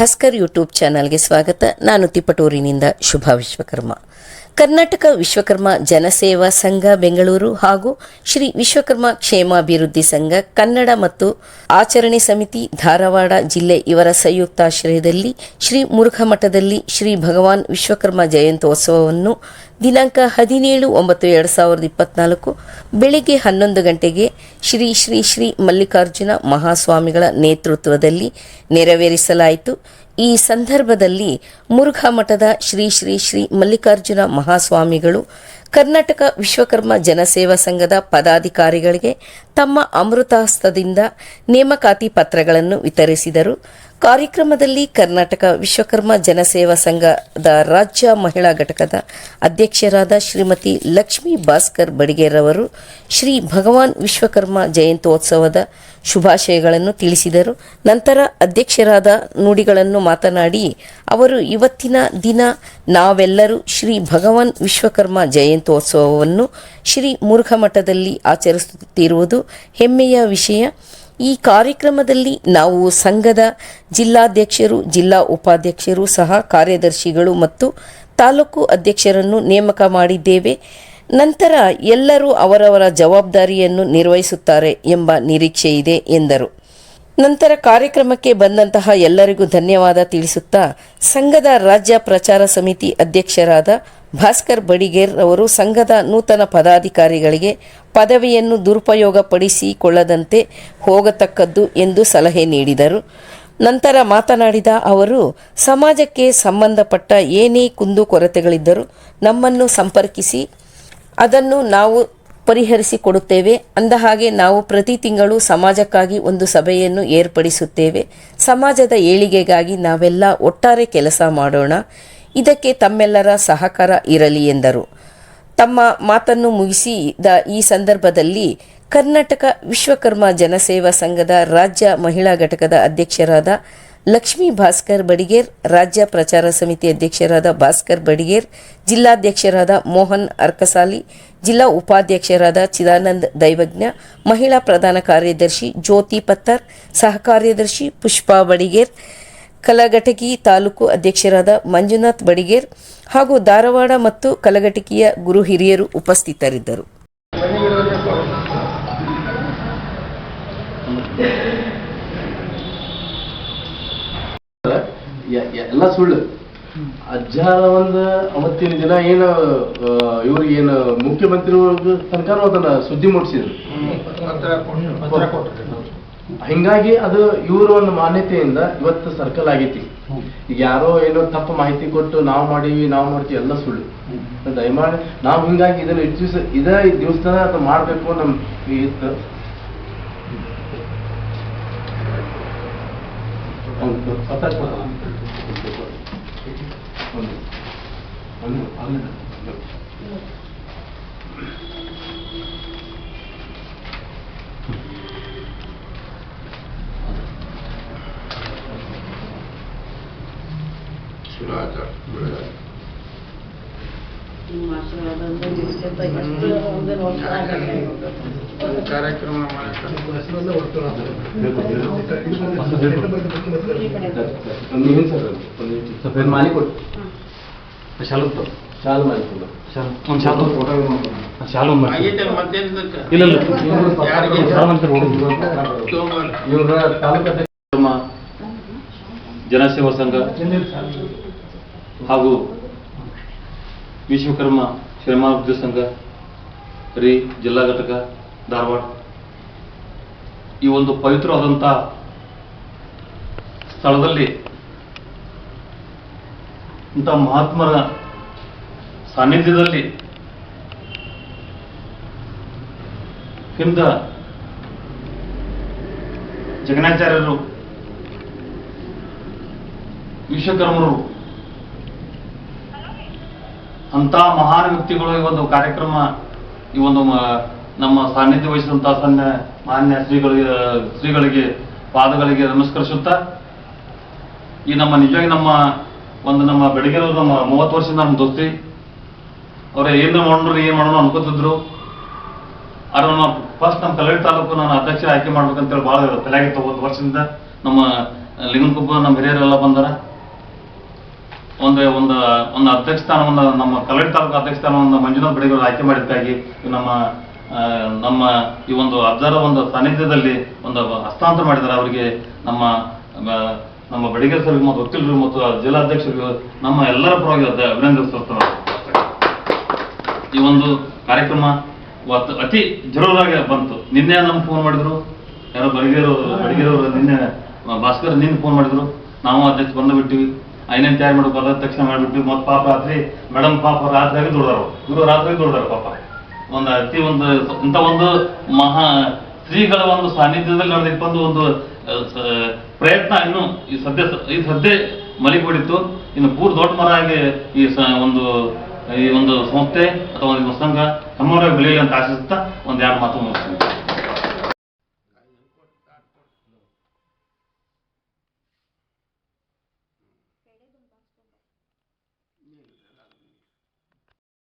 Bhaskar YouTube ಚಾನಲ್ಗೆ ಸ್ವಾಗತ. ನಾನು ತಿಪಟೂರಿನಿಂದ ಶುಭ ವಿಶ್ವಕರ್ಮ. ಕರ್ನಾಟಕ ವಿಶ್ವಕರ್ಮ ಜನಸೇವಾ ಸಂಘ ಬೆಂಗಳೂರು ಹಾಗೂ ಶ್ರೀ ವಿಶ್ವಕರ್ಮ ಕ್ಷೇಮಾಭಿವೃದ್ಧಿ ಸಂಘ ಕನ್ನಡ ಮತ್ತು ಆಚರಣೆ ಸಮಿತಿ ಧಾರವಾಡ ಜಿಲ್ಲೆ ಇವರ ಸಂಯುಕ್ತಾಶ್ರಯದಲ್ಲಿ ಶ್ರೀ ಮುರುಘಮಠದಲ್ಲಿ ಶ್ರೀ ಭಗವಾನ್ ವಿಶ್ವಕರ್ಮ ಜಯಂತ್ಯೋತ್ಸವವನ್ನು ದಿನಾಂಕ ಹದಿನೇಳು ಒಂಬತ್ತು ಎರಡು ಸಾವಿರದ ಇಪ್ಪತ್ನಾಲ್ಕು, ಬೆಳಿಗ್ಗೆ ಹನ್ನೊಂದು ಗಂಟೆಗೆ ಶ್ರೀ ಶ್ರೀ ಶ್ರೀ ಮಲ್ಲಿಕಾರ್ಜುನ ಮಹಾಸ್ವಾಮಿಗಳ ನೇತೃತ್ವದಲ್ಲಿ ನೆರವೇರಿಸಲಾಯಿತು. ಈ ಸಂದರ್ಭದಲ್ಲಿ ಮುರುಘಾ ಮಠದ ಶ್ರೀ ಶ್ರೀ ಶ್ರೀ ಮಲ್ಲಿಕಾರ್ಜುನ ಮಹಾಸ್ವಾಮಿಗಳು, ಕರ್ನಾಟಕ ವಿಶ್ವಕರ್ಮ ಜನಸೇವಾ ಸಂಘದ ಪದಾಧಿಕಾರಿಗಳಿಗೆ ತಮ್ಮ ಅಮೃತಾಸ್ತದಿಂದ ನೇಮಕಾತಿ ಪತ್ರಗಳನ್ನು ವಿತರಿಸಿದರು. ಕಾರ್ಯಕ್ರಮದಲ್ಲಿ ಕರ್ನಾಟಕ ವಿಶ್ವಕರ್ಮ ಜನಸೇವಾ ಸಂಘದ ರಾಜ್ಯ ಮಹಿಳಾ ಘಟಕದ ಅಧ್ಯಕ್ಷರಾದ ಶ್ರೀಮತಿ ಲಕ್ಷ್ಮೀ ಭಾಸ್ಕರ್ ಬಡಿಗೇರವರು, ಶ್ರೀ ಭಗವಾನ್ ವಿಶ್ವಕರ್ಮ ಜಯಂತ್ಯೋತ್ಸವದ ಶುಭಾಶಯಗಳನ್ನು ತಿಳಿಸಿದರು. ನಂತರ ಅಧ್ಯಕ್ಷರಾದ ನುಡಿಗಳನ್ನು ಮಾತನಾಡಿ, ಅವರು ಇವತ್ತಿನ ದಿನ ನಾವೆಲ್ಲರೂ ಶ್ರೀ ಭಗವಾನ್ ವಿಶ್ವಕರ್ಮ ಜಯಂತ್ಯೋತ್ಸವವನ್ನು ಶ್ರೀ ಮುರುಘಮಠದಲ್ಲಿ ಆಚರಿಸುತ್ತಿರುವುದು ಹೆಮ್ಮೆಯ ವಿಷಯ. ಈ ಕಾರ್ಯಕ್ರಮದಲ್ಲಿ ನಾವು ಸಂಘದ ಜಿಲ್ಲಾಧ್ಯಕ್ಷರು, ಜಿಲ್ಲಾ ಉಪಾಧ್ಯಕ್ಷರು ಸಹ ಕಾರ್ಯದರ್ಶಿಗಳು ಮತ್ತು ತಾಲೂಕು ಅಧ್ಯಕ್ಷರನ್ನು ನೇಮಕ ಮಾಡಿದ್ದೇವೆ. ನಂತರ ಎಲ್ಲರೂ ಅವರವರ ಜವಾಬ್ದಾರಿಯನ್ನು ನಿರ್ವಹಿಸುತ್ತಾರೆ ಎಂಬ ನಿರೀಕ್ಷೆ ಇದೆ ಎಂದರು. ನಂತರ ಕಾರ್ಯಕ್ರಮಕ್ಕೆ ಬಂದಂತಹ ಎಲ್ಲರಿಗೂ ಧನ್ಯವಾದ ತಿಳಿಸುತ್ತಾ, ಸಂಘದ ರಾಜ್ಯ ಪ್ರಚಾರ ಸಮಿತಿ ಅಧ್ಯಕ್ಷರಾದ ಭಾಸ್ಕರ್ ಬಡಿಗೇರ್ ಅವರು ಸಂಘದ ನೂತನ ಪದಾಧಿಕಾರಿಗಳಿಗೆ ಪದವಿಯನ್ನು ದುರುಪಯೋಗಪಡಿಸಿಕೊಳ್ಳದಂತೆ ಹೋಗತಕ್ಕದ್ದು ಎಂದು ಸಲಹೆ ನೀಡಿದರು. ನಂತರ ಮಾತನಾಡಿದ ಅವರು, ಸಮಾಜಕ್ಕೆ ಸಂಬಂಧಪಟ್ಟ ಏನೇ ಕುಂದುಕೊರತೆಗಳಿದ್ದರೂ ನಮ್ಮನ್ನು ಸಂಪರ್ಕಿಸಿ, ಅದನ್ನು ನಾವು ಪರಿಹರಿಸಿಕೊಡುತ್ತೇವೆ. ಅಂದ ಹಾಗೆ ನಾವು ಪ್ರತಿ ತಿಂಗಳು ಸಮಾಜಕ್ಕಾಗಿ ಒಂದು ಸಭೆಯನ್ನು ಏರ್ಪಡಿಸುತ್ತೇವೆ. ಸಮಾಜದ ಏಳಿಗೆಗಾಗಿ ನಾವೆಲ್ಲ ಒಟ್ಟಾರೆ ಕೆಲಸ ಮಾಡೋಣ. ಇದಕ್ಕೆ ತಮ್ಮೆಲ್ಲರ ಸಹಕಾರ ಇರಲಿ ಎಂದರು. ತಮ್ಮ ಮಾತನ್ನು ಮುಗಿಸಿದ ಈ ಸಂದರ್ಭದಲ್ಲಿ ಕರ್ನಾಟಕ ವಿಶ್ವಕರ್ಮ ಜನಸೇವಾ ಸಂಘದ ರಾಜ್ಯ ಮಹಿಳಾ ಘಟಕದ ಅಧ್ಯಕ್ಷರಾದ ಲಕ್ಷ್ಮೀ ಭಾಸ್ಕರ್ ಬಡಿಗೇರ್, ರಾಜ್ಯ ಪ್ರಚಾರ ಸಮಿತಿ ಅಧ್ಯಕ್ಷರಾದ ಭಾಸ್ಕರ್ ಬಡಿಗೇರ್, ಜಿಲ್ಲಾಧ್ಯಕ್ಷರಾದ ಮೋಹನ್ ಅರ್ಕಸಾಲಿ ಜಿಲ್ಲಾ ಉಪಾಧ್ಯಕ್ಷರಾದ ಚಿದಾನಂದ್ ದೈವಜ್ಞ, ಮಹಿಳಾ ಪ್ರಧಾನ ಕಾರ್ಯದರ್ಶಿ ಜ್ಯೋತಿ ಪತ್ತರ್ ಸಹ ಕಾರ್ಯದರ್ಶಿ ಪುಷ್ಪಾ ಬಡಿಗೇರ್, ಕಲಘಟಕಿ ತಾಲೂಕು ಅಧ್ಯಕ್ಷರಾದ ಮಂಜುನಾಥ್ ಬಡಿಗೇರ್ ಹಾಗೂ ಧಾರವಾಡ ಮತ್ತು ಕಲಘಟಕಿಯ ಗುರು ಹಿರಿಯರು ಉಪಸ್ಥಿತರಿದ್ದರು. ಎಲ್ಲ ಸುಳ್ಳು. ಅಜ್ಜ ಒಂದು ಅವತ್ತಿನ ದಿನ ಏನು ಇವ್ರಿಗೆ ಏನು ಮುಖ್ಯಮಂತ್ರಿ ಸರ್ಕಾರ ಅದನ್ನ ಸುದ್ದಿ ಮೂಡಿಸಿದ್ರು ಹಿಂಗಾಗಿ ಅದು ಇವ್ರ ಒಂದು ಮಾನ್ಯತೆಯಿಂದ ಇವತ್ತು ಸರ್ಕಲ್ ಆಗೈತಿ. ಈಗ ಯಾರೋ ಏನೋ ತಪ್ಪು ಮಾಹಿತಿ ಕೊಟ್ಟು ನಾವು ಮಾಡೀವಿ ನಾವು ಮಾಡ್ತೀವಿ ಎಲ್ಲ ಸುಳ್ಳು. ದಯಮಾಡಿ ನಾವು ಹಿಂಗಾಗಿ ಇದನ್ನ ದಿವಸ ಇದೇ ದಿವಸದ ಅದು ಮಾಡಬೇಕು ನಮ್ ಇತ್ತು ಪತ್ರ ಕೊಡು. ಒಂದು. ಒಂದು. ಒಂದು. ಕಾರ್ಯಕ್ರಮ ಒಂದು ಸ್ವಲ್ಪ ಏನು ಮಾಲಿ ಕೊಟ್ಟು ಶಾಲು ಶಾಲು ಮಾಲಿ ಕೊಡು ಒಂದು ಶಾಲು ಶಾಲು ಇಲ್ಲ ಇಲ್ಲ ಜನಸೇವಾ ಸಂಘ ಹಾಗೂ ವಿಶ್ವಕರ್ಮ ಶ್ರಮಾಭಿವೃದ್ಧಿ ಸಂಘ, ರೀ ಜಿಲ್ಲಾ ಘಟಕ, ಧಾರವಾಡ. ಈ ಒಂದು ಪವಿತ್ರವಾದಂಥ ಸ್ಥಳದಲ್ಲಿ ಇಂಥ ಮಹಾತ್ಮರ ಸಾನ್ನಿಧ್ಯದಲ್ಲಿ ಹಿಂದ ಜಗನ್ನಾಚಾರ್ಯರು, ವಿಶ್ವಕರ್ಮರು ಅಂತ ಮಹಾನ್ ವ್ಯಕ್ತಿಗಳು ಈ ಒಂದು ಕಾರ್ಯಕ್ರಮ, ಈ ಒಂದು ನಮ್ಮ ಸಾನ್ನಿಧ್ಯ ವಹಿಸಿದಂಥ ಸಣ್ಣ ಮಾನ್ಯ ಶ್ರೀಗಳಿಗೆ ಶ್ರೀಗಳಿಗೆ, ಪಾದಗಳಿಗೆ ನಮಸ್ಕರಿಸುತ್ತಾ, ಈ ನಮ್ಮ ನಿಜವಾಗಿ ನಮ್ಮ ಒಂದು ನಮ್ಮ ಬೆಳಗ್ಗೆ ನಮ್ಮ ಮೂವತ್ತು ವರ್ಷದಿಂದ ನಮ್ಮ ದೋಸ್ತಿ, ಅವ್ರ ಏನ್ ಮಾಡೋಣ ಏನ್ ಮಾಡೋಣ ಅನ್ಕೋತಿದ್ರು. ಆದ್ರೆ ನಾವು ಫಸ್ಟ್ ನಮ್ಮ ಕಲಗಡಿ ತಾಲೂಕು ನಾನು ಅಧ್ಯಕ್ಷ ಆಯ್ಕೆ ಮಾಡ್ಬೇಕಂತೇಳಿ ಭಾಳ ತಲೆಯಾಗಿತ್ತು ಒಂದು ವರ್ಷದಿಂದ. ನಮ್ಮ, ಲಿಂಗನಕೊಪ್ಪ ನಮ್ಮ ಹಿರಿಯರೆಲ್ಲ ಬಂದಾರ. ಒಂದು ಒಂದು ಒಂದು ಅಧ್ಯಕ್ಷ ಸ್ಥಾನವನ್ನು ನಮ್ಮ ಕಲ್ಲಡಿ ತಾಲೂಕು ಅಧ್ಯಕ್ಷ ಸ್ಥಾನವನ್ನು ಮಂಜುನಾಥ್ ಬೆಳಗ್ಗೆ ಆಯ್ಕೆ ಮಾಡಿದ್ದಕ್ಕಾಗಿ ನಮ್ಮ ನಮ್ಮ ಈ ಒಂದು ಅಬ್ಸರ್ವ್ ಒಂದು ಸಾನ್ನಿಧ್ಯದಲ್ಲಿ ಒಂದು ಹಸ್ತಾಂತರ ಮಾಡಿದ್ದಾರೆ. ಅವರಿಗೆ ನಮ್ಮ ನಮ್ಮ ಬೆಳಗೆರೆ ಸರ್ ಮತ್ತು ವಕೀಲರು ಮತ್ತು ಜಿಲ್ಲಾಧ್ಯಕ್ಷರಿಗೂ ನಮ್ಮ ಎಲ್ಲರ ಪರವಾಗಿ ಅಭಿನಂದಿಸುತ್ತೇವೆ ಈ ಒಂದು ಕಾರ್ಯಕ್ರಮ ಅತಿ ಜರೂರಾಗಿ ಬಂತು. ನಿನ್ನೆ ನಮ್ಗೆ ಫೋನ್ ಮಾಡಿದ್ರು. ಯಾರೋ ಬೆಳಗ್ಗೆರವರು ಬಡಿಗೇರವರು ನಿನ್ನೆ, ಭಾಸ್ಕರ್ ನಿನ್ನೆ ಫೋನ್ ಮಾಡಿದ್ರು. ನಾವು ಅಧ್ಯಕ್ಷ ಬಂದು ಬಿಟ್ಟಿವಿ. ಐನೇನು ತಯಾರು ಮಾಡಿ ಬರೋದ ತಕ್ಷಣ ಮಾಡಿಬಿಟ್ಟು ಮತ್ತೆ ಪಾಪ ರಾತ್ರಿ ಮೇಡಮ್ ಪಾಪ ರಾತ್ರಿಯಾಗಿ ದುಡ್ದಾರು. ಇವರು ರಾತ್ರಿ ದುಡ್ದಾರ ಪಾಪ. ಒಂದು ಅತಿ ಒಂದು, ಇಂಥ ಒಂದು ಮಹಾ ಶ್ರೀಗಳ ಒಂದು ಸಾನ್ನಿಧ್ಯದಲ್ಲಿ ನಡೆದಿಪ್ಪ ಒಂದು ಒಂದು ಪ್ರಯತ್ನ ಇನ್ನು ಈ ಸದ್ಯ ಈ ಸದ್ಯ ಮಲಿಗೊಡಿತ್ತು ಇನ್ನು ಪೂರ್ ದೊಡ್ಡ ಮರ ಆಗಿ ಈ ಒಂದು ಈ ಒಂದು ಸಂಸ್ಥೆ ಅಥವಾ ಒಂದು ಸಂಘ ಹೆಮ್ಮರವಾಗಿ ಬೆಳೆಯಲಿ ಅಂತ ಆಶಿಸುತ್ತಾ ಒಂದು ಎರಡು ಮಾತು ಮುಗಿಸ್ತೀನಿ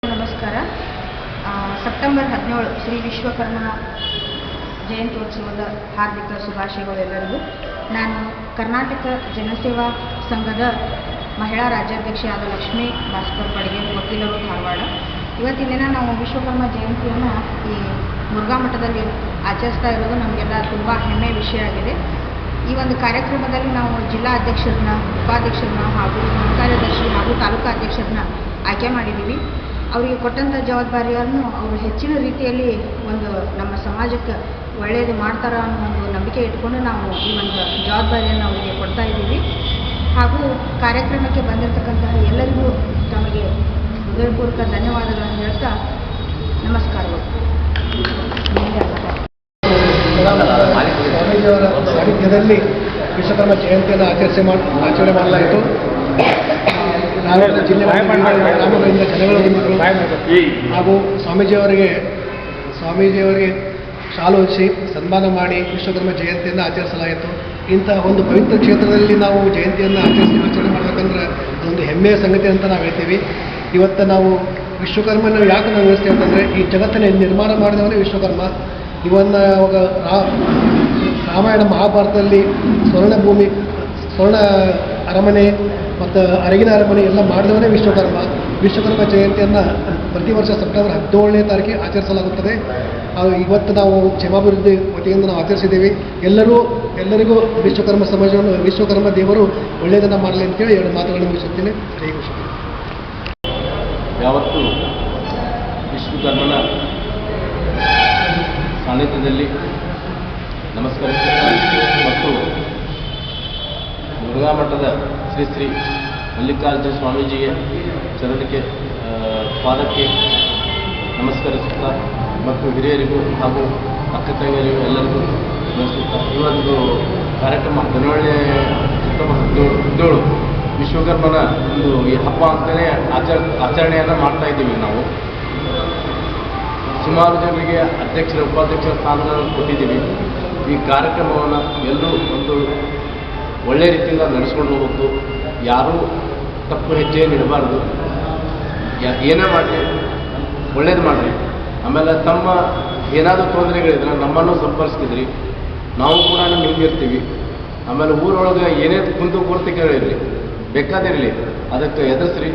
ನಮಸ್ಕಾರ ಆ, ಸೆಪ್ಟೆಂಬರ್ ಹದಿನೇಳು ಶ್ರೀ ವಿಶ್ವಕರ್ಮ ಜಯಂತ್ಯೋತ್ಸವದ ಹಾರ್ದಿಕ ಶುಭಾಶಯಗಳು ಎಲ್ಲರಿಗೂ ನಾನು ಕರ್ನಾಟಕ ಜನಸೇವಾ ಸಂಘದ ಮಹಿಳಾ ರಾಜ್ಯಾಧ್ಯಕ್ಷೆಯಾದ ಲಕ್ಷ್ಮೀ ಭಾಸ್ಕರ್ ಪಡಿಗೆ, ವಕೀಲರು ಧಾರವಾಡ. ಇವತ್ತಿನ ದಿನ ನಾವು ವಿಶ್ವಕರ್ಮ ಜಯಂತಿಯನ್ನು ಈ ಮುರುಘಾ ಮಠದಲ್ಲಿ ಆಚರಿಸ್ತಾ ಇರೋದು ನಮಗೆಲ್ಲ ತುಂಬ ಹೆಮ್ಮೆ ವಿಷಯ ಆಗಿದೆ. ಈ ಒಂದು ಕಾರ್ಯಕ್ರಮದಲ್ಲಿ ನಾವು ಜಿಲ್ಲಾ ಅಧ್ಯಕ್ಷರನ್ನ, ಉಪಾಧ್ಯಕ್ಷರನ್ನ ಹಾಗೂ ಕಾರ್ಯದರ್ಶಿ ಹಾಗೂ ತಾಲೂಕಾ ಅಧ್ಯಕ್ಷರನ್ನ ಆಯ್ಕೆ ಮಾಡಿದ್ದೀವಿ. ಅವರಿಗೆ ಕೊಟ್ಟಂಥ ಜವಾಬ್ದಾರಿಯನ್ನು ಅವರು ಹೆಚ್ಚಿನ ರೀತಿಯಲ್ಲಿ ಒಂದು ನಮ್ಮ ಸಮಾಜಕ್ಕೆ ಒಳ್ಳೆಯದು ಮಾಡ್ತಾರೆ ಅನ್ನೋ ಒಂದು ನಂಬಿಕೆ ಇಟ್ಕೊಂಡು ನಾವು ಈ ಒಂದು ಜವಾಬ್ದಾರಿಯನ್ನು ಅವರಿಗೆ ಕೊಡ್ತಾ ಇದ್ದೀವಿ. ಹಾಗೂ ಕಾರ್ಯಕ್ರಮಕ್ಕೆ ಬಂದಿರತಕ್ಕಂತಹ ಎಲ್ಲರಿಗೂ ತಮಗೆ ಹೃದಯಪೂರ್ವಕ ಧನ್ಯವಾದಗಳನ್ನು ಹೇಳ್ತಾ ನಮಸ್ಕಾರಗಳು. ಸ್ವಾಮೀಜಿಯವರ ಸಾನ್ನಿಧ್ಯದಲ್ಲಿ ವಿಶ್ವಕರ್ಮ ಜಯಂತಿಯನ್ನು ಆಚರಿಸಿ ಮಾಡಿ ಆಚರಣೆ ಮಾಡಲಾಯಿತು. ಧಾರವಾಡ ಜಿಲ್ಲೆ ಗ್ರಾಮಗಳಿಂದ ಜನಗಳು ಹಾಗೂ ಸ್ವಾಮೀಜಿಯವರಿಗೆ ಸ್ವಾಮೀಜಿಯವರಿಗೆ ಶಾಲು ಹಚ್ಚಿ ಸನ್ಮಾನ ಮಾಡಿ ವಿಶ್ವಕರ್ಮ ಜಯಂತಿಯನ್ನು ಆಚರಿಸಲಾಯಿತು. ಇಂತಹ ಒಂದು ಪವಿತ್ರ ಕ್ಷೇತ್ರದಲ್ಲಿ ನಾವು ಜಯಂತಿಯನ್ನು ಆಚರಿಸಿ ಆಚರಣೆ ಮಾಡಬೇಕಂದ್ರೆ ಅದೊಂದು ಹೆಮ್ಮೆಯ ಸಂಗತಿ ಅಂತ ನಾವು ಹೇಳ್ತೀವಿ. ಇವತ್ತು ನಾವು ವಿಶ್ವಕರ್ಮನ ಯಾಕೆ ನಾವು ವ್ಯವಸ್ಥೆ ಅಂತಂದರೆ ಈ ಜಗತ್ತನ್ನು ನಿರ್ಮಾಣ ಮಾಡಿದವನೇ ವಿಶ್ವಕರ್ಮ. ಇವನ್ನ ಅವಾಗ ರಾಮಾಯಣ ಮಹಾಭಾರತದಲ್ಲಿ ಸ್ವರ್ಣ ಭೂಮಿ ಸ್ವರ್ಣ ಅರಮನೆ ಮತ್ತು ಅರಗಿನ ಅರಮನೆ ಎಲ್ಲ ಮಾಡಿದವನೇ ವಿಶ್ವಕರ್ಮ. ವಿಶ್ವಕರ್ಮ ಜಯಂತಿಯನ್ನು ಪ್ರತಿ ವರ್ಷ ಸೆಪ್ಟೆಂಬರ್ ಹದಿನೇಳನೇ ತಾರೀಕಿಗೆ ಆಚರಿಸಲಾಗುತ್ತದೆ. ಹಾಗೂ ಇವತ್ತು ನಾವು ಕ್ಷಮಾಭಿವೃದ್ಧಿ ವತಿಯಿಂದ ನಾವು ಆಚರಿಸಿದ್ದೀವಿ. ಎಲ್ಲರೂ, ಎಲ್ಲರಿಗೂ ವಿಶ್ವಕರ್ಮ ಸಮಾಜವನ್ನು, ವಿಶ್ವಕರ್ಮ ದೇವರು ಒಳ್ಳೆಯದನ್ನು ಮಾಡಲಿ ಅಂತೇಳಿ ಎರಡು ಮಾತುಗಳನ್ನು ಮುಗಿಸುತ್ತೇನೆ. ಹರೇ ಕೃಷ್ಣ ಯಾವತ್ತು ವಿಶ್ವಕರ್ಮನ ಸಾನ್ನಿಧ್ಯದಲ್ಲಿ ನಮಸ್ಕರಿಸುತ್ತಾ ಮತ್ತು ದುರ್ಗಾ ಮಠದ ಶ್ರೀ ಶ್ರೀ ಮಲ್ಲಿಕಾರ್ಜುನ ಸ್ವಾಮೀಜಿಗೆ ಚರಣಕ್ಕೆ ಪಾದಕ್ಕೆ ನಮಸ್ಕರಿಸುತ್ತಾ ಮತ್ತು ಹಿರಿಯರಿಗೂ ಹಾಗೂ ಅಕ್ಕ ತಂಗಿಯರಿಗೂ ಎಲ್ಲರಿಗೂ ನಮಸ್ಕರಿಸುತ್ತಾ. ಈ ಒಂದು ಕಾರ್ಯಕ್ರಮ ಹದಿನೇಳನೇ ಸೆಪ್ಟೆಂಬರ್ ಹದಿನೇಳು ಹದಿನೇಳು ವಿಶ್ವಕರ್ಮನ ಒಂದು ಈ ಹಬ್ಬ ಅಂತಲೇ ಆಚರ, ಆಚರಣೆಯನ್ನು ಮಾಡ್ತಾ ಇದ್ದೀವಿ ನಾವು. ಸುಮಾರು ಜನರಿಗೆ ಅಧ್ಯಕ್ಷರ, ಉಪಾಧ್ಯಕ್ಷರ ಸ್ಥಾನಗಳನ್ನು ಕೊಟ್ಟಿದ್ದೀವಿ. ಈ ಕಾರ್ಯಕ್ರಮವನ್ನು ಎಲ್ಲರೂ ಒಂದು ಒಳ್ಳೆ ರೀತಿಯಿಂದ ನಡೆಸ್ಕೊಂಡು ಹೋಗ್ಬೇಕು ಯಾರೂ ತಪ್ಪು ಹೆಜ್ಜೆ ಇಡಬಾರ್ದು. ಏನೇ ಮಾಡಲಿ, ಒಳ್ಳೇದು ಮಾಡಿರಿ ಆಮೇಲೆ ತಮ್ಮ ಏನಾದರೂ ತೊಂದರೆಗಳಿದ್ರೆ ನಮ್ಮನ್ನು ಸಂಪರ್ಕಿಸಿದ್ರಿ. ನಾವು ಕೂಡ ನಿಮ್ಗೆ ಹಿಂಗಿರ್ತೀವಿ ಆಮೇಲೆ ಊರೊಳಗೆ ಏನೇ ಕುಂದು ಕೇಳಿರಲಿ ಬೇಕಾದಿರಲಿ ಅದಕ್ಕೆ ಎದುರಿಸ್ರಿ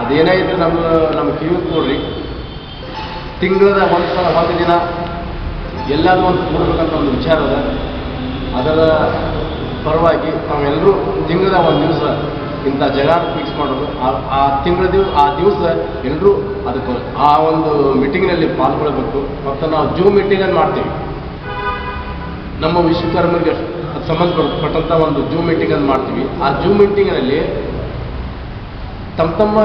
ಅದೇನೇ ಇದ್ರೆ ನಮ್ಮ ನಮ್ಮ ಕಿವಿ ಕೊಡ್ರಿ. ತಿಂಗಳದ ಒಂದು ಸಲ ಒಂದು ದಿನ ಎಲ್ಲಾದರೂ ಒಂದು ಕೂಡಬೇಕಂತ ಒಂದು ವಿಚಾರ ಅದ. ಅದರ ಪರವಾಗಿ ನಾವೆಲ್ಲರೂ ತಿಂಗಳ ಒಂದು ದಿವಸ ಇಂಥ ಜಗ ಫಿಕ್ಸ್ ಮಾಡೋದು. ಆ- ತಿಂಗಳ ದಿವಸ ಆ ದಿವಸ ಎಲ್ಲರೂ ಅದಕ್ಕೆ ಆ ಒಂದು ಮೀಟಿಂಗ್ನಲ್ಲಿ ಪಾಲ್ಗೊಳ್ಳಬೇಕು ಮತ್ತು ನಾವು ಜೂಮ್ ಮೀಟಿಂಗನ್ನು ಮಾಡ್ತೀವಿ. ನಮ್ಮ ವಿಶ್ವಕರ್ಮರಿಗೆ ಸಂಬಂಧಪಟ್ಟಂಥ ಒಂದು ಜೂಮ್ ಮೀಟಿಂಗನ್ನು ಮಾಡ್ತೀವಿ. ಆ ಜೂಮ್ ಮೀಟಿಂಗ್ನಲ್ಲಿ ತಮ್ಮ ತಮ್ಮ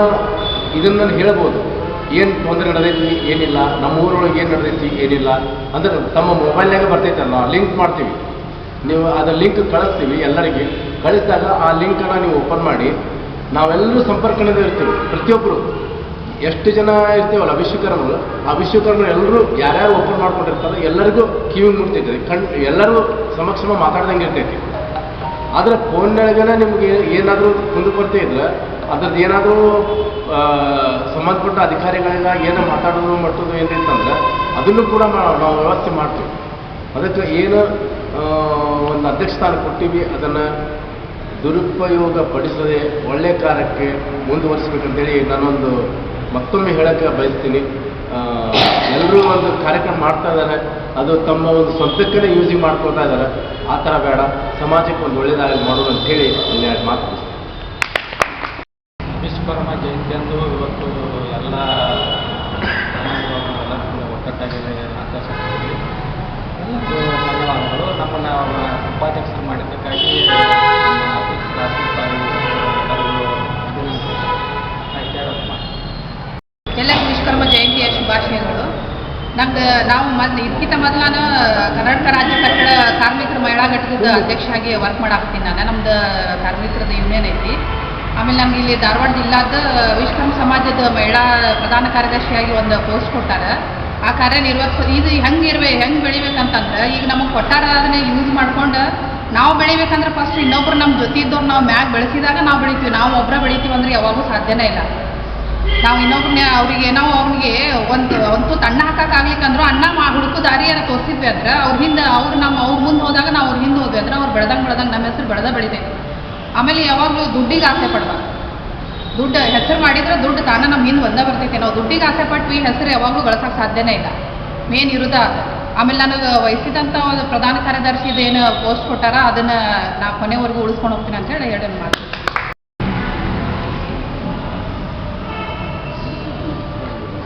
ಇದನ್ನು ಹೇಳ್ಬೋದು. ಏನು ತೊಂದರೆ ನಡೆದೈತಿ ಏನಿಲ್ಲ. ನಮ್ಮ ಊರೊಳಗೆ ಏನು ನಡೆದೈತಿ ಏನಿಲ್ಲ. ಅಂದ್ರೆ ತಮ್ಮ ಮೊಬೈಲ್ನಾಗ ಬರ್ತೈತಲ್ಲ, ಲಿಂಕ್ ಮಾಡ್ತೀವಿ. ನೀವು ಅದರ ಲಿಂಕ್ ಕಳಿಸ್ತೀವಿ ಎಲ್ಲರಿಗೆ. ಕಳಿಸಿದಾಗ ಆ ಲಿಂಕನ್ನು ನೀವು ಓಪನ್ ಮಾಡಿ, ನಾವೆಲ್ಲರೂ ಸಂಪರ್ಕದಲ್ಲಿ ಇರ್ತೀವಿ ಪ್ರತಿಯೊಬ್ಬರು ಎಷ್ಟು ಜನ ಇರ್ತೀವಲ್ಲ ವಿಶ್ವಕರ್ಮರು ಆ ಎಲ್ಲರೂ ಯಾರ್ಯಾರು ಓಪನ್ ಮಾಡ್ಕೊಂಡಿರ್ತಾರೆ ಎಲ್ಲರಿಗೂ ಕಿವಿ ಮುಟ್ತೈತೆ. ಕಣ್ ಎಲ್ಲರೂ ಸಮಕ್ಷಮ ಮಾತಾಡ್ದಂಗೆ ಇರ್ತೈತಿ. ಆದರೆ ಫೋನ್ನೊಳಗೇನೆ ನಿಮಗೆ ಏನಾದರೂ ಕುಂದುಕೊರತೆ ಇದ್ರೆ, ಅದ್ರದ್ದು ಏನಾದರೂ ಸಂಬಂಧಪಟ್ಟ ಅಧಿಕಾರಿಗಳಿಂದ ಏನು ಮಾತಾಡೋದು ಮಟ್ಟೋದು ಏನಿತ್ತಂದ್ರೆ, ಅದನ್ನು ಕೂಡ ನಾವು ವ್ಯವಸ್ಥೆ ಮಾಡ್ತೀವಿ. ಅದಕ್ಕೆ ಏನು ಒಂದು ಅಧ್ಯಕ್ಷ ಸ್ಥಾನ ಕೊಟ್ಟಿವಿ, ಅದನ್ನು ದುರುಪಯೋಗ ಪಡಿಸದೆ ಒಳ್ಳೆ ಕಾರ್ಯಕ್ಕೆ ಮುಂದುವರಿಸ್ಬೇಕಂತೇಳಿ ನಾನೊಂದು ಮತ್ತೊಮ್ಮೆ ಹೇಳಕ್ಕೆ ಬಯಸ್ತೀನಿ. ಎಲ್ಲರೂ ಒಂದು ಕಾರ್ಯಕ್ರಮ ಮಾಡ್ತಾ ಇದ್ದಾರೆ. ಅದು ತಮ್ಮ ಒಂದು ಸ್ವಂತಕ್ಕೇ ಯೂಸ್ ಮಾಡ್ಕೊಳ್ತಾ ಇದ್ದಾರೆ. ಆ ಥರ ಬೇಡ. ಸಮಾಜಕ್ಕೆ ಒಂದು ಒಳ್ಳೆಯದಾಗಿ ಮಾಡೋದು ಅಂತೇಳಿ ಇಲ್ಲಿ ಮಾತು ವಿಶ್ವಕರ್ಮ ಜಯಂತಿಯಂದು ಇವತ್ತು ಎಲ್ಲ ಹೇಳೋದು ಮಾತು. ಎಲ್ಲರಿಗೂ ವಿಶ್ವಕರ್ಮ ಜಯಂತಿಯ ಶುಭಾಶಯಗಳು. ನಮ್ದು ನಾವು ಮೊದ್ಲು ಇದಕ್ಕಿಂತ ಮೊದಲು ನಾನು ಕರ್ನಾಟಕ ರಾಜ್ಯ ಕಟ್ಟಡ ಕಾರ್ಮಿಕರ ಮಹಿಳಾ ಘಟಕದ ಅಧ್ಯಕ್ಷರಾಗಿ ವರ್ಕ್ ಮಾಡಾಕ್ತೀನಿ ನಾನು. ನಮ್ದು ಕಾರ್ಮಿಕರದ ಯೂನಿಯನ್ ಐತಿ. ಆಮೇಲೆ ನಮ್ಗೆ ಇಲ್ಲಿ ಧಾರವಾಡ ಜಿಲ್ಲಾದ ವಿಶ್ವಕರ್ಮ ಸಮಾಜದ ಮಹಿಳಾ ಪ್ರಧಾನ ಕಾರ್ಯದರ್ಶಿಯಾಗಿ ಒಂದು ಪೋಸ್ಟ್ ಕೊಟ್ಟಾರ. ಆ ಕಾರ್ಯ ನಿರ್ವಹಿಸೋದು ಇದು ಹೆಂಗೆ ಇರ್ಬೇಕು ಹೆಂಗೆ ಬೆಳಿಬೇಕಂತಂದ್ರೆ, ಈಗ ನಮಗೆ ಕೊಟ್ಟಾರ ಅದನ್ನೇ ಯೂಸ್ ಮಾಡ್ಕೊಂಡು ನಾವು ಬೆಳಿಬೇಕಂದ್ರೆ ಫಸ್ಟ್ ಇನ್ನೊಬ್ರು ನಮ್ಮ ಜೊತೆ ಇದ್ದವ್ರು ನಾವು ಮ್ಯಾಗ ಬೆಳೆಸಿದಾಗ ನಾವು ಬೆಳಿತೀವಿ. ನಾವು ಒಬ್ಬರ ಬೆಳಿತೀವಿ ಅಂದ್ರೆ ಯಾವಾಗೂ ಸಾಧ್ಯನೇ ಇಲ್ಲ. ನಾವು ಇನ್ನೊಬ್ರನ್ನ ಅವ್ರಿಗೆ ನಾವು ಅವ್ರಿಗೆ ಒಂದು ಒಂದು ಅಣ್ಣ ಹಾಕಕ್ಕಾಗ್ಲಿಕ್ಕಂದ್ರು ಅನ್ನ ಮಾ ಹುಡುಕು ದಾರಿಯನ್ನು ತೋರಿಸಿದ್ವಿ ಅಂದ್ರೆ ಅವ್ರ ಹಿಂದೆ ಅವ್ರು ನಮ್ಮ ಅವ್ರ ಮುಂದೆ ಹೋದಾಗ ನಾವು ಅವ್ರ ಹಿಂದೆ ಹೋದ್ವಿ ಅಂದ್ರೆ ಅವ್ರು ಬೆಳೆದಂಗೆ ಬೆಳೆದಂಗೆ ನಮ್ಮ ಹೆಸರು ಬೆಳೆದ ಬೆಳಿಬೇಕು ಆಮೇಲೆ ಯಾವಾಗಲೂ ದುಡ್ಡಿಗೆ ಆಸೆ ಪಡ್ಬಾರ್ದು. ದುಡ್ಡು ಹೆಸರು ಮಾಡಿದ್ರೆ ದುಡ್ಡು ತಾನ ನಮ್ಮ ಹಿಂದೆ ಒಂದೇ ಬರ್ತೈತೆ. ನಾವು ದುಡ್ಡಿಗೆ ಆಸೆ ಪಟ್ಟು ಈ ಹೆಸರು ಯಾವಾಗಲೂ ಗಳಿಸೋಕೆ ಸಾಧ್ಯನೇ ಇಲ್ಲ. ಮೇನ್ ಇರೋದ ಆಮೇಲೆ ನನಗೆ ವಹಿಸಿದಂಥ ಒಂದು ಪ್ರಧಾನ ಕಾರ್ಯದರ್ಶಿದು ಏನು ಪೋಸ್ಟ್ ಕೊಟ್ಟಾರ, ಅದನ್ನು ನಾ ಕೊನೆವರೆಗೂ ಉಳಿಸ್ಕೊಂಡು ಹೋಗ್ತೀನಿ ಅಂತ ಹೇಳಿ ಹೇಳಿ ಮಾತು.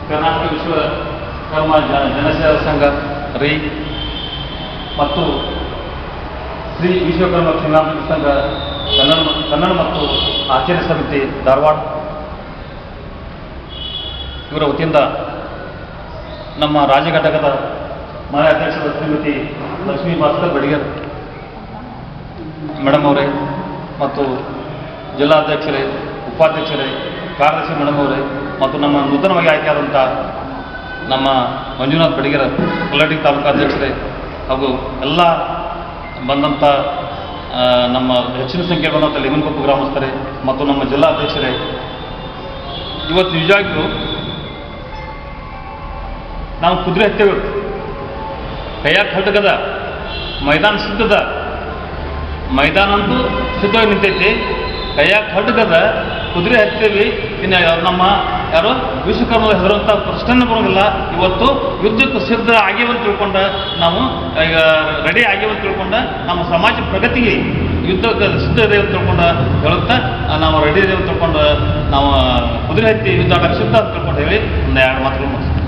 ಕರ್ನಾಟಕ ವಿಶ್ವಕರ್ಮ ಜನ ಜನಸೇವಾ ಸಂಘ ರೈ ಮತ್ತು ಶ್ರೀ ವಿಶ್ವಕರ್ಮ ಕ್ಷೇಮಾಭಿವೃದ್ಧಿ ಸಂಘ ಕನ್ನಡ ಕನ್ನಡ ಮತ್ತು ಆಚಾರ್ಯ ಸಮಿತಿ ಧಾರವಾಡ. ಇವರ ವತಿಯಿಂದ ನಮ್ಮ ರಾಜ್ಯ ಘಟಕದ ಮಾನ್ಯ ಅಧ್ಯಕ್ಷರ ಶ್ರೀಮತಿ ಲಕ್ಷ್ಮೀ ಭಾಸ್ಕರ್ ಬಡಿಗರ್ ಮೇಡಮ್ ಅವರೇ ಮತ್ತು ಜಿಲ್ಲಾಧ್ಯಕ್ಷರೇ ಉಪಾಧ್ಯಕ್ಷರೇ, ಕಾರ್ಯದರ್ಶಿ ಮೇಡಮ್ ಅವರೇ ಮತ್ತು ನಮ್ಮ ನೂತನವಾಗಿ ಆಯ್ಕೆಯಾದಂಥ ನಮ್ಮ ಮಂಜುನಾಥ್ ಬಡಿಗರ ಕಲ್ಲಡ್ಡಿ ತಾಲೂಕು ಅಧ್ಯಕ್ಷರೇ ಹಾಗೂ ಎಲ್ಲ ಬಂದಂಥ ನಮ್ಮ ಹೆಚ್ಚಿನ ಸಂಖ್ಯೆ ಬಂದಂಥ ಲಿಂಗನಕೊಪ್ಪ ಗ್ರಾಮಸ್ಥರೇ ಮತ್ತು ನಮ್ಮ ಜಿಲ್ಲಾ ಅಧ್ಯಕ್ಷರೇ, ಇವತ್ತು ನಿಜವಾಗಿಯೂ ನಾವು ಕುದುರೆ ಹತ್ತೇವೆ ಕೈಯಾಗ ಖಡ್ಗದ ಮೈದಾನ ಸಿದ್ಧದ ಮೈದಾನ ಅಂತೂ ಸಿದ್ಧವಾಗಿ ನಿಂತೈತಿ, ಕೈಯಾಗ ಖಡ್ಗದ ಕುದುರೆ ಹತ್ತೇವಿ ಇನ್ನು ನಮ್ಮ ಯಾರು? ವಿಶ್ವಕರ್ಮ ಹೆದರುವಂಥ ಪ್ರಶ್ನೆ ಬರೋದಿಲ್ಲ ಇವತ್ತು ಯುದ್ಧಕ್ಕೆ ಸಿದ್ಧ ಆಗ್ಯವಂತ ತಿಳ್ಕೊಂಡ ನಾವು, ಈಗ ರೆಡಿ ಆಗ್ಯವಂತ ತಿಳ್ಕೊಂಡ ನಮ್ಮ ಸಮಾಜ ಪ್ರಗತಿಗೆ ಯುದ್ಧಕ್ಕೆ ಸಿದ್ಧ ಇದೆ ಅಂತ ತಿಳ್ಕೊಂಡ ಹೇಳುತ್ತಾ, ನಾವು ರೆಡಿ ಇದೆ ಅಂತ ತಿಳ್ಕೊಂಡು ನಾವು ಕುದುರೆ ಹತ್ತಿ ಯುದ್ಧ ಆಡಕ್ಕೆ ಸಿದ್ಧ ಅಂತ ತಿಳ್ಕೊಂಡು ಹೇಳಿ ಒಂದು ಎರಡು ಮಾತುಗಳು ಮುಗಿಸ್ತೀನಿ.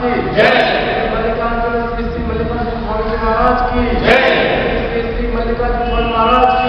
की जय। मल्लिकार्जुन श्री श्री मल्लिकार्जुन स्वामी महाराज की। जय। श्री श्री मल्लिकार्जुन स्वामी